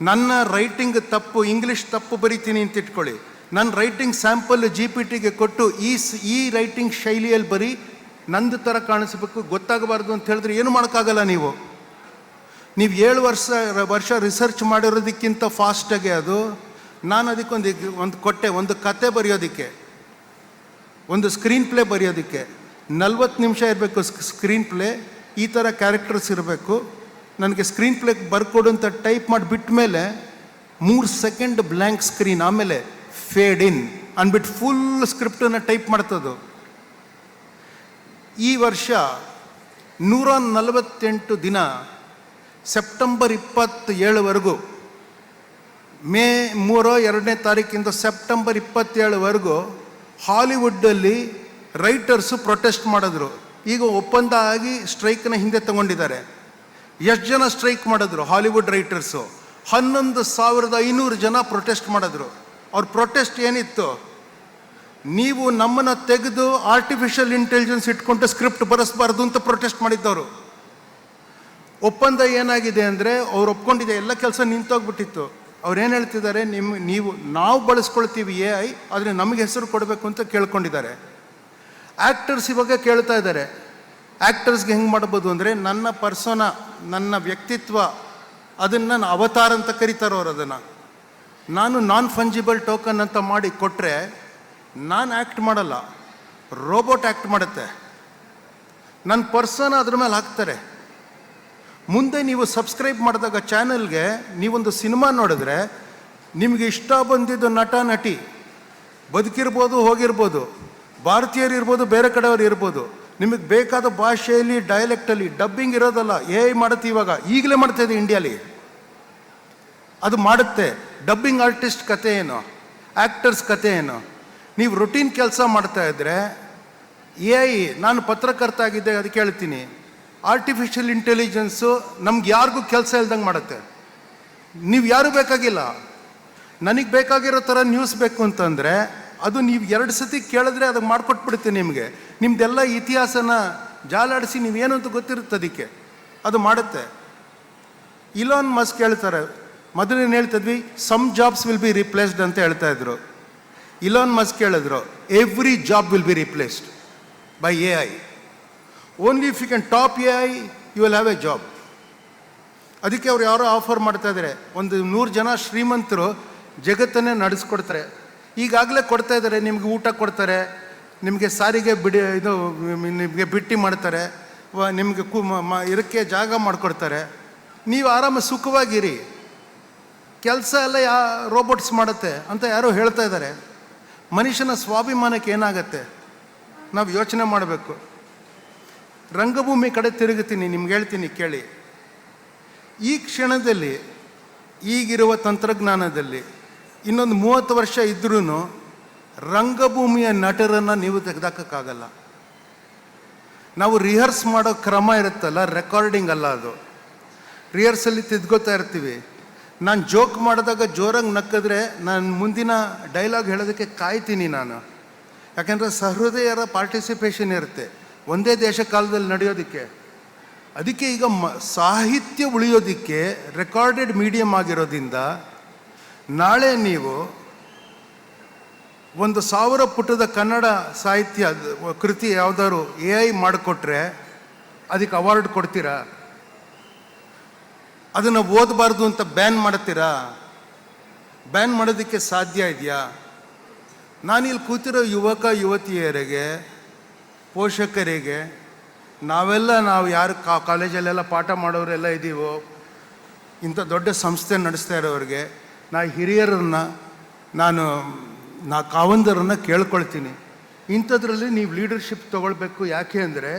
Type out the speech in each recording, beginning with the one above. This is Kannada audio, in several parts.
ನನ್ನ ರೈಟಿಂಗ್ ತಪ್ಪು ಇಂಗ್ಲೀಷ್ ತಪ್ಪು ಬರಿತೀನಿ ಅಂತ ಇಟ್ಕೊಳ್ಳಿ. ನನ್ನ ರೈಟಿಂಗ್ ಸ್ಯಾಂಪಲ್ ಜಿ ಪಿ ಟಿಗೆ ಕೊಟ್ಟು ಈ ಈ ರೈಟಿಂಗ್ ಶೈಲಿಯಲ್ಲಿ ಬರೀ ನಂದು ಥರ ಕಾಣಿಸ್ಬೇಕು, ಗೊತ್ತಾಗಬಾರ್ದು ಅಂತ ಹೇಳಿದ್ರೆ ಏನು ಮಾಡೋಕ್ಕಾಗಲ್ಲ ನೀವು? ನೀವು ಏಳು ವರ್ಷ ವರ್ಷ ರಿಸರ್ಚ್ ಮಾಡಿರೋದಕ್ಕಿಂತ ಫಾಸ್ಟಾಗಿ ಅದು. ನಾನು ಅದಕ್ಕೊಂದು ಒಂದು ಕೊಟ್ಟೆ, ಒಂದು ಕತೆ ಬರೆಯೋದಕ್ಕೆ. ಒಂದು ಸ್ಕ್ರೀನ್ ಪ್ಲೇ ಬರೆಯೋದಕ್ಕೆ. ನಲ್ವತ್ತು ನಿಮಿಷ ಇರಬೇಕು ಸ್ಕ್ರೀನ್ ಪ್ಲೇ ಈ ಥರ ಕ್ಯಾರೆಕ್ಟರ್ಸ್ ಇರಬೇಕು. ನನಗೆ ಸ್ಕ್ರೀನ್ ಪ್ಲೇ ಬರ್ಕೊಡು ಅಂತ ಟೈಪ್ ಮಾಡಿ ಬಿಟ್ಟ ಮೇಲೆ ಮೂರು ಸೆಕೆಂಡ್ ಬ್ಲ್ಯಾಂಕ್ ಸ್ಕ್ರೀನ್ ಆಮೇಲೆ ಫೇಡ್ ಇನ್ ಅಂದ್ಬಿಟ್ಟು ಫುಲ್ ಸ್ಕ್ರಿಪ್ಟನ್ನು ಟೈಪ್ ಮಾಡ್ತದು ಈ ವರ್ಷ ನೂರ ನಲವತ್ತೆಂಟು ದಿನ ಸೆಪ್ಟೆಂಬರ್ ಇಪ್ಪತ್ತೇಳವರೆಗೂ, ಮೇ ಮೂರೋ ಎರಡನೇ ತಾರೀಕಿಂದ ಸೆಪ್ಟೆಂಬರ್ ಇಪ್ಪತ್ತೇಳವರೆಗೂ ಹಾಲಿವುಡ್ಡಲ್ಲಿ ರೈಟರ್ಸು ಪ್ರೊಟೆಸ್ಟ್ ಮಾಡಿದ್ರು. ಈಗ ಒಪ್ಪಂದ ಆಗಿ ಸ್ಟ್ರೈಕ್ನ ಹಿಂದೆ ತಗೊಂಡಿದ್ದಾರೆ. ಎಷ್ಟು ಜನ ಸ್ಟ್ರೈಕ್ ಮಾಡಿದ್ರು ಹಾಲಿವುಡ್ ರೈಟರ್ಸು? ಹನ್ನೊಂದು ಸಾವಿರದ ಐನೂರು ಜನ ಪ್ರೊಟೆಸ್ಟ್ ಮಾಡಿದ್ರು. ಅವ್ರ ಪ್ರೊಟೆಸ್ಟ್ ಏನಿತ್ತು? ನೀವು ನಮ್ಮನ್ನು ತೆಗೆದು ಆರ್ಟಿಫಿಷಿಯಲ್ ಇಂಟೆಲಿಜೆನ್ಸ್ ಇಟ್ಕೊಂಡು ಸ್ಕ್ರಿಪ್ಟ್ ಬರೆಸಬಾರ್ದು ಅಂತ ಪ್ರೊಟೆಸ್ಟ್ ಮಾಡಿದ್ದವರು. ಒಪ್ಪಂದ ಏನಾಗಿದೆ ಅಂದರೆ ಅವ್ರು ಒಪ್ಕೊಂಡಿದೆ ಎಲ್ಲ ಕೆಲಸ ನಿಂತೋಗ್ಬಿಟ್ಟಿತ್ತು. ಅವ್ರು ಏನು ಹೇಳ್ತಿದ್ದಾರೆ ನಿಮ್ಮ ನೀವು, ನಾವು ಬಳಸ್ಕೊಳ್ತೀವಿ ಎ ಐ ಆದರೆ ನಮಗೆ ಹೆಸರು ಕೊಡಬೇಕು ಅಂತ ಕೇಳ್ಕೊಂಡಿದ್ದಾರೆ. ಆ್ಯಕ್ಟರ್ಸ್ ಇವಾಗ ಕೇಳ್ತಾ ಇದ್ದಾರೆ ಆ್ಯಕ್ಟರ್ಸ್ಗೆ ಹೆಂಗೆ ಮಾಡ್ಬೋದು ಅಂದರೆ ನನ್ನ ಪರ್ಸೋನ ನನ್ನ ವ್ಯಕ್ತಿತ್ವ, ಅದನ್ನು ನಾನು ಅವತಾರ ಅಂತ ಕರೀತಾರೋರು ಅದನ್ನು. ನಾನು ನಾನ್ ಫಂಜಿಬಲ್ ಟೋಕನ್ ಅಂತ ಮಾಡಿ ಕೊಟ್ಟರೆ ನಾನು ಆ್ಯಕ್ಟ್ ಮಾಡಲ್ಲ ರೋಬೋಟ್ ಆ್ಯಕ್ಟ್ ಮಾಡುತ್ತೆ. ನನ್ನ ಪರ್ಸನ್ ಅದ್ರ ಮೇಲೆ ಹಾಕ್ತಾರೆ. ಮುಂದೆ ನೀವು ಸಬ್ಸ್ಕ್ರೈಬ್ ಮಾಡಿದಾಗ ಚಾನಲ್ಗೆ ನೀವೊಂದು ಸಿನಿಮಾ ನೋಡಿದ್ರೆ ನಿಮಗೆ ಇಷ್ಟ ಬಂದಿದ್ದು ನಟ, ನಟಿ, ಬದುಕಿರ್ಬೋದು, ಹೋಗಿರ್ಬೋದು, ಭಾರತೀಯರು ಇರ್ಬೋದು, ಬೇರೆ ಕಡೆಯವರು ಇರ್ಬೋದು ನಿಮಗೆ ಬೇಕಾದ ಭಾಷೆಯಲ್ಲಿ ಡೈಲೆಕ್ಟಲ್ಲಿ ಡಬ್ಬಿಂಗ್ ಇರೋದಲ್ಲ ಏ ಮಾಡುತ್ತೆ ಇವಾಗ, ಈಗಲೇ ಮಾಡ್ತಾ ಇದೆ ಇಂಡಿಯಾಲಿ ಅದು ಮಾಡುತ್ತೆ. ಡಬ್ಬಿಂಗ್ ಆರ್ಟಿಸ್ಟ್ ಕತೆ ಏನು? ಆ್ಯಕ್ಟರ್ಸ್ ಕತೆ ಏನು? ನೀವು ರೊಟೀನ್ ಕೆಲಸ ಮಾಡ್ತಾ ಇದ್ದರೆ ಎ ಐ ನಾನು ಪತ್ರಕರ್ತ ಆಗಿದ್ದೆ, ಅದು ಹೇಳ್ತೀನಿ ಆರ್ಟಿಫಿಷಿಯಲ್ ಇಂಟೆಲಿಜೆನ್ಸು ನಮ್ಗೆ ಯಾರಿಗೂ ಕೆಲಸ ಇಲ್ದಂಗೆ ಮಾಡುತ್ತೆ. ನೀವು ಯಾರು ಬೇಕಾಗಿಲ್ಲ? ನನಗೆ ಬೇಕಾಗಿರೋ ಥರ ನ್ಯೂಸ್ ಬೇಕು ಅಂತಂದರೆ ಅದು ನೀವು ಎರಡು ಸತಿ ಕೇಳಿದ್ರೆ ಅದು ಮಾಡಿಕೊಟ್ಬಿಡುತ್ತೆ ನಿಮಗೆ. ನಿಮ್ಮದೆಲ್ಲ ಇತಿಹಾಸನ ಜಾಲಾಡಿಸಿ ನೀವೇನು ಅಂತ ಗೊತ್ತಿರುತ್ತೆ ಅದಕ್ಕೆ. ಅದು ಮಾಡುತ್ತೆ. ಇಲಾನ್ ಮಸ್ಕ್ ಹೇಳ್ತಾರೆ ಮೊದಲೇನು ಹೇಳ್ತಿದ್ವಿ? Some jobs will be replaced ಅಂತ ಹೇಳ್ತಾ ಇದ್ರು. ಇಲಾನ್ ಮಸ್ಕ್ ಹೇಳಿದ್ರು every job will be replaced by A I only if you can top A I you will have a job ಅದಕ್ಕೆ ಅವ್ರು ಯಾರೋ ಆಫರ್ ಮಾಡ್ತಾ ಇದ್ದಾರೆ ಒಂದು ನೂರು ಜನ ಶ್ರೀಮಂತರು ಜಗತ್ತನ್ನೇ ನಡೆಸ್ಕೊಡ್ತಾರೆ. ಈಗಾಗಲೇ ಕೊಡ್ತಾ ಇದ್ದಾರೆ, ನಿಮಗೆ ಊಟ ಕೊಡ್ತಾರೆ, ನಿಮಗೆ ಸಾರಿಗೆ ಬಿಡಿ, ಇದು, ನಿಮಗೆ ಬಿಟ್ಟಿ ಮಾಡ್ತಾರೆ ನಿಮಗೆ ಕು ಜಾಗ ಮಾಡಿಕೊಡ್ತಾರೆ. ನೀವು ಆರಾಮ ಸುಖವಾಗಿರಿ. ಕೆಲಸ ಎಲ್ಲ ಯಾ ರೋಬೋಟ್ಸ್ ಮಾಡುತ್ತೆ ಅಂತ ಯಾರೋ ಹೇಳ್ತಾ ಇದ್ದಾರೆ. ಮನುಷ್ಯನ ಸ್ವಾಭಿಮಾನಕ್ಕೆ ಏನಾಗತ್ತೆ? ನಾವು ಯೋಚನೆ ಮಾಡಬೇಕು. ರಂಗಭೂಮಿ ಕಡೆ ತಿರುಗುತ್ತೀನಿ, ನಿಮ್ಗೆ ಹೇಳ್ತೀನಿ, ಕೇಳಿ. ಈ ಕ್ಷಣದಲ್ಲಿ, ಈಗಿರುವ ತಂತ್ರಜ್ಞಾನದಲ್ಲಿ ಇನ್ನೊಂದು ಮೂವತ್ತು ವರ್ಷ ಇದ್ರೂ ರಂಗಭೂಮಿಯ ನಟರನ್ನು ನೀವು ತೆಗೆದಾಕಕ್ಕಾಗಲ್ಲ. ನಾವು ರಿಹರ್ಸ್ ಮಾಡೋ ಕ್ರಮ ಇರುತ್ತಲ್ಲ ರೆಕಾರ್ಡಿಂಗ್ ಅಲ್ಲ ಅದು. ರಿಹರ್ಸಲ್ಲಿ ತಿದ್ಕೋತಾ ಇರ್ತೀವಿ. ನಾನು ಜೋಕ್ ಮಾಡಿದಾಗ ಜೋರಾಗಿ ನಕ್ಕಿದ್ರೆ ನಾನು ಮುಂದಿನ ಡೈಲಾಗ್ ಹೇಳೋದಕ್ಕೆ ಕಾಯ್ತೀನಿ ನಾನು. ಯಾಕೆಂದರೆ ಸಹೃದಯರ ಪಾರ್ಟಿಸಿಪೇಷನ್ ಇರುತ್ತೆ. ಒಂದೇ ದೇಶ ಕಾಲದಲ್ಲಿ ನಡೆಯೋದಕ್ಕೆ. ಅದಕ್ಕೆ ಈಗ ಮ, ಸಾಹಿತ್ಯ ಉಳಿಯೋದಕ್ಕೆ ರೆಕಾರ್ಡೆಡ್ ಮೀಡಿಯಮ್ ಆಗಿರೋದ್ರಿಂದ ನಾಳೆ ನೀವು ಒಂದು ಸಾವಿರ ಪುಟದ ಕನ್ನಡ ಸಾಹಿತ್ಯ, ಕೃತಿ ಯಾವುದಾದ್ರು ಎ ಐ ಮಾಡಿಕೊಟ್ರೆ ಅದಕ್ಕೆ ಅವಾರ್ಡ್ ಕೊಡ್ತೀರಾ? ಅದನ್ನು ಓದಬಾರ್ದು ಅಂತ ಬ್ಯಾನ್ ಮಾಡ್ತೀರಾ? ಬ್ಯಾನ್ ಮಾಡೋದಕ್ಕೆ ಸಾಧ್ಯ ಇದೆಯಾ? ನಾನಿಲ್ಲಿ ಕೂತಿರೋ ಯುವಕ, ಯುವತಿಯರಿಗೆ, ಪೋಷಕರಿಗೆ, ನಾವೆಲ್ಲ ನಾವು ಯಾರು ಕಾ, ಕಾಲೇಜಲ್ಲೆಲ್ಲ ಪಾಠ ಮಾಡೋರೆಲ್ಲ ಇದ್ದೀವೋ ಇಂಥ ದೊಡ್ಡ ಸಂಸ್ಥೆ ನಡೆಸ್ತಾ ಇರೋರಿಗೆ ನಾ ಹಿರಿಯರನ್ನು ನಾನು, ನಾ ಕಾವಂದರನ್ನು ಕೇಳ್ಕೊಳ್ತೀನಿ. ಇಂಥದ್ರಲ್ಲಿ ನೀವು ಲೀಡರ್ಶಿಪ್ ತಗೊಳ್ಬೇಕು ಯಾಕೆ ಅಂದರೆ,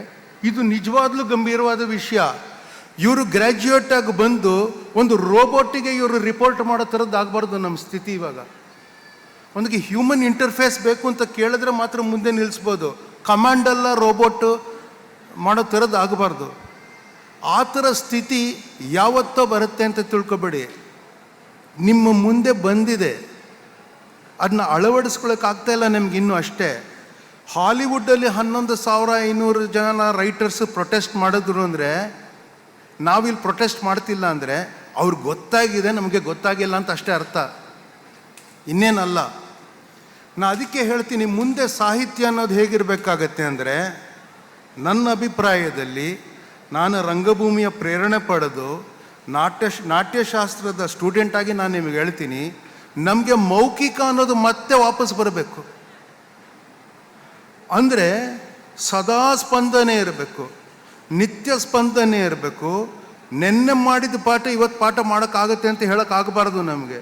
ಇದು ನಿಜವಾಗ್ಲೂ ಗಂಭೀರವಾದ ವಿಷಯ. ಇವರು ಗ್ರ್ಯಾಜುಯೇಟ್ ಆಗಿ ಬಂದು ಒಂದು ರೋಬೋಟಿಗೆ ಇವರು ರಿಪೋರ್ಟ್ ಮಾಡೋ ಥರದ್ದು ಆಗಬಾರ್ದು ನಮ್ಮ ಸ್ಥಿತಿ ಇವಾಗ. ಒಂದಿಗೆ ಹ್ಯೂಮನ್ ಇಂಟರ್ಫೇಸ್ ಬೇಕು ಅಂತ ಕೇಳಿದ್ರೆ ಮಾತ್ರ ಮುಂದೆ ನಿಲ್ಲಿಸ್ಬೋದು ಕಮಾಂಡಲ್ಲ ರೋಬೋಟು ಮಾಡೋ ಥರದ್ದು ಆಗಬಾರ್ದು. ಆ ಥರ ಸ್ಥಿತಿ ಯಾವತ್ತೋ ಬರುತ್ತೆ ಅಂತ ತಿಳ್ಕೊಬೇಡಿ. ನಿಮ್ಮ ಮುಂದೆ ಬಂದಿದೆ. ಅದನ್ನ ಅಳವಡಿಸ್ಕೊಳಕ್ಕೆ ಆಗ್ತಾ ಇಲ್ಲ ನಿಮ್ಗೆ ಇನ್ನೂ ಅಷ್ಟೇ. ಹಾಲಿವುಡ್ಡಲ್ಲಿ ಹನ್ನೊಂದು ಸಾವಿರ ಐನೂರು ಜನ ರೈಟರ್ಸ್ ಪ್ರೊಟೆಸ್ಟ್ ಮಾಡಿದ್ರು ಅಂದರೆ, ನಾವಿಲ್ಲಿ ಪ್ರೊಟೆಸ್ಟ್ ಮಾಡ್ತಿಲ್ಲ ಅಂದರೆ ಅವ್ರಿಗೆ ಗೊತ್ತಾಗಿದೆ, ನಮಗೆ ಗೊತ್ತಾಗಿಲ್ಲ ಅಂತ ಅಷ್ಟೇ ಅರ್ಥ. ಇನ್ನೇನಲ್ಲ. ನಾನು ಅದಕ್ಕೆ ಹೇಳ್ತೀನಿ, ಮುಂದೆ ಸಾಹಿತ್ಯ ಅನ್ನೋದು ಹೇಗಿರಬೇಕಾಗತ್ತೆ ಅಂದರೆ, ನನ್ನ ಅಭಿಪ್ರಾಯದಲ್ಲಿ ನಾನು ರಂಗಭೂಮಿಯ ಪ್ರೇರಣೆ ಪಡೆದು ನಾಟ್ಯ ನಾಟ್ಯಶಾಸ್ತ್ರದ ಸ್ಟೂಡೆಂಟ್ ಆಗಿ ನಾನು ನಿಮಗೆ ಹೇಳ್ತೀನಿ, ನಮಗೆ ಮೌಖಿಕ ಅನ್ನೋದು ಮತ್ತೆ ವಾಪಸ್ ಬರಬೇಕು. ಅಂದರೆ ಸದಾ ಸ್ಪಂದನೆ ಇರಬೇಕು, ನಿತ್ಯ ಸ್ಪಂದನೆ ಇರಬೇಕು, ನೆನ್ನೆ ಮಾಡಿದ ಪಾಠ ಇವತ್ತು ಪಾಠ ಮಾಡೋಕ್ಕಾಗತ್ತೆ ಅಂತ ಹೇಳೋಕ್ಕಾಗಬಾರ್ದು ನಮಗೆ.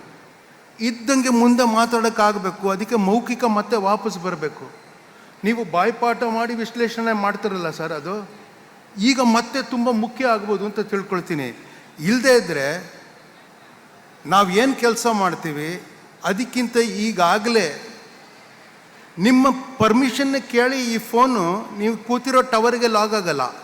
ಇದ್ದಂಗೆ ಮುಂದೆ ಮಾತಾಡೋಕ್ಕಾಗಬೇಕು ಅದಕ್ಕೆ ಮೌಖಿಕ ಮತ್ತೆ ವಾಪಸ್ ಬರಬೇಕು. ನೀವು ಬಾಯ್ಪಾಠ ಮಾಡಿ ವಿಶ್ಲೇಷಣೆ ಮಾಡ್ತಿರಲ್ಲ ಸರ್ ಅದು? ಈಗ ಮತ್ತೆ ತುಂಬ ಮುಖ್ಯ ಆಗ್ಬೋದು ಅಂತ ತಿಳ್ಕೊಳ್ತೀನಿ. ಇಲ್ಲದೇ ಇದ್ದರೆ ನಾವು ಏನು ಕೆಲಸ ಮಾಡ್ತೀವಿ, ಅದಕ್ಕಿಂತ ಈಗಾಗಲೇ ನಿಮ್ಮ ಪರ್ಮಿಷನ್ನ ಕೇಳಿ ಈ ಫೋನು ನೀವು ಕೂತಿರೋ ಟವರ್ಗೆ ಲಾಗ್ ಆಗಲ್ಲ.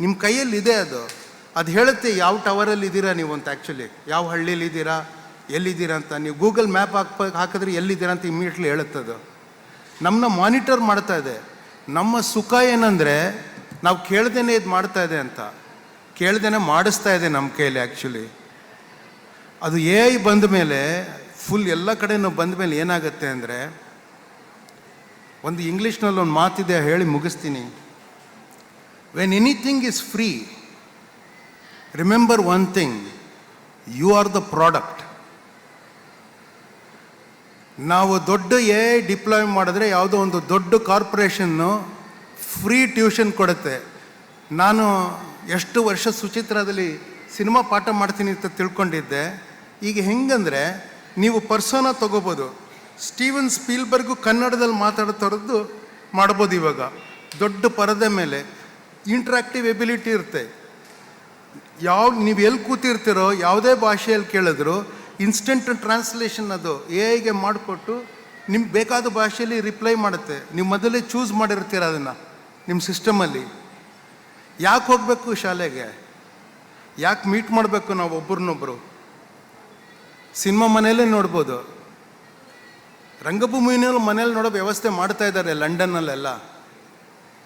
ನಿಮ್ಮ ಕೈಯಲ್ಲಿ ಇದೆ ಅದು. ಅದು ಹೇಳುತ್ತೆ, ಯಾವ ಟವರಲ್ಲಿ ಇದ್ದೀರಾ ನೀವು ಅಂತ ಆ್ಯಕ್ಚುಲಿ ಯಾವ ಹಳ್ಳಿಯಲ್ಲಿ ಇದ್ದೀರಾ? ಎಲ್ಲಿದ್ದೀರಾ ಅಂತ? ನೀವು ಗೂಗಲ್ ಮ್ಯಾಪ್ ಹಾಕ್ಬೇಕು ಹಾಕಿದ್ರೆ ಎಲ್ಲಿದ್ದೀರಾ ಅಂತ ಇಮ್ಮಿಡಿಯೇಟ್ಲಿ ಹೇಳುತ್ತದು ನಮ್ಮನ್ನ ಮಾನಿಟರ್ ಮಾಡ್ತಾ ಇದೆ. ನಮ್ಮ ಸುಖ ಏನಂದರೆ, ನಾವು ಕೇಳ್ದೇನೆ ಇದು ಮಾಡ್ತಾ ಇದೆ ಅಂತ. ಕೇಳ್ದೇನೆ ಮಾಡಿಸ್ತಾ ಇದೆ ನಮ್ಮ ಕೈಯಲ್ಲಿ ಆ್ಯಕ್ಚುಲಿ ಅದು ಎ ಐ ಬಂದ ಮೇಲೆ ಫುಲ್ ಎಲ್ಲ ಕಡೆನೂ ಬಂದ ಮೇಲೆ ಏನಾಗುತ್ತೆ ಅಂದರೆ, ಒಂದು ಇಂಗ್ಲೀಷ್ನಲ್ಲಿ ಒಂದು ಮಾತಿದೆ ಹೇಳಿ ಮುಗಿಸ್ತೀನಿ. When anything is free remember one thing you are the product ನಾವು ದೊಡ್ಡ ಎ ಐ ಡಿಪ್ಲಾಯ್ ಮಾಡಿದ್ರೆ ಯಾವುದೋ ಒಂದು ದೊಡ್ಡ ಕಾರ್ಪೊರೇಷನ್ನು ಫ್ರೀ ಟ್ಯೂಷನ್ ಕೊಡುತ್ತೆ. ನಾನು ಎಷ್ಟು ವರ್ಷ ಸುಚಿತ್ರದಲ್ಲಿ ಸಿನಿಮಾ ಪಾಠ ಮಾಡ್ತೀನಿ ಅಂತ ತಿಳ್ಕೊಂಡಿದ್ದೆ. ಈಗ ಹೆಂಗಂದರೆ ನೀವು ಪರ್ಸೋನ ತೊಗೋಬೋದು. ಸ್ಟೀವನ್ ಸ್ಪೀಲ್ಬರ್ಗು ಕನ್ನಡದಲ್ಲಿ ಮಾತಾಡ್ತಾರದ್ದು ಮಾಡ್ಬೋದು ಇವಾಗ. ದೊಡ್ಡ ಪರದೆ ಮೇಲೆ ಇಂಟ್ರಾಕ್ಟಿವ್ ಎಬಿಲಿಟಿ ಇರುತ್ತೆ. ಯಾವ ನೀವು ಎಲ್ಲಿ ಕೂತಿರ್ತೀರೋ, ಯಾವುದೇ ಭಾಷೆಯಲ್ಲಿ ಕೇಳಿದ್ರು ಇನ್ಸ್ಟೆಂಟ್ ಟ್ರಾನ್ಸ್ಲೇಷನ್ ಅದು ಎ ಐಗೆ ಮಾಡಿಕೊಟ್ಟು ನಿಮ್ಗೆ ಬೇಕಾದ ಭಾಷೆಯಲ್ಲಿ ರಿಪ್ಲೈ ಮಾಡುತ್ತೆ. ನೀವು ಮೊದಲೇ ಚೂಸ್ ಮಾಡಿರ್ತೀರ ಅದನ್ನು, ನಿಮ್ಮ ಸಿಸ್ಟಮಲ್ಲಿ ಯಾಕೆ ಹೋಗಬೇಕು ಶಾಲೆಗೆ? ಯಾಕೆ ಮೀಟ್ ಮಾಡಬೇಕು ನಾವು ಒಬ್ರನ್ನೊಬ್ಬರು ಸಿನಿಮಾ ಮನೆಯಲ್ಲೇ ನೋಡ್ಬೋದು. ರಂಗಭೂಮಿನಲ್ಲಿ ಮನೇಲಿ ನೋಡೋ ವ್ಯವಸ್ಥೆ ಮಾಡ್ತಾ ಇದ್ದಾರೆ ಲಂಡನ್ನಲ್ಲೆಲ್ಲ.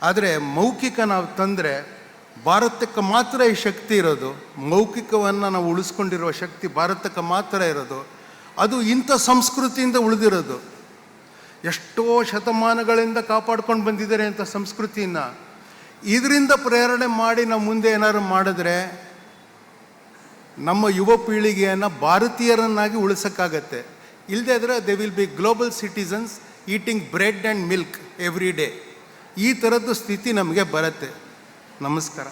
ಆದರೆ ಮೌಖಿಕ ನಾವು ತಂದರೆ ಭಾರತಕ್ಕೆ ಮಾತ್ರ ಈ ಶಕ್ತಿ ಇರೋದು. ಮೌಖಿಕವನ್ನು ನಾವು ಉಳಿಸ್ಕೊಂಡಿರುವ ಶಕ್ತಿ ಭಾರತಕ್ಕೆ ಮಾತ್ರ ಇರೋದು. ಅದು ಇಂಥ ಸಂಸ್ಕೃತಿಯಿಂದ ಉಳಿದಿರೋದು. ಎಷ್ಟೋ ಶತಮಾನಗಳಿಂದ ಕಾಪಾಡ್ಕೊಂಡು ಬಂದಿದ್ದಾರೆ ಅಂತ ಸಂಸ್ಕೃತಿನ ಇದರಿಂದ ಪ್ರೇರಣೆ ಮಾಡಿ ನಾವು ಮುಂದೆ ಏನಾದ್ರು ಮಾಡಿದ್ರೆ ನಮ್ಮ ಯುವ ಪೀಳಿಗೆಯನ್ನು ಭಾರತೀಯರನ್ನಾಗಿ ಉಳಿಸೋಕ್ಕಾಗತ್ತೆ. ಇಲ್ಲದೇ ಆದರೆ they will be global citizens eating bread and milk every day ಈ ಥರದ್ದು ಸ್ಥಿತಿ ನಮಗೆ ಬರುತ್ತೆ. ನಮಸ್ಕಾರ.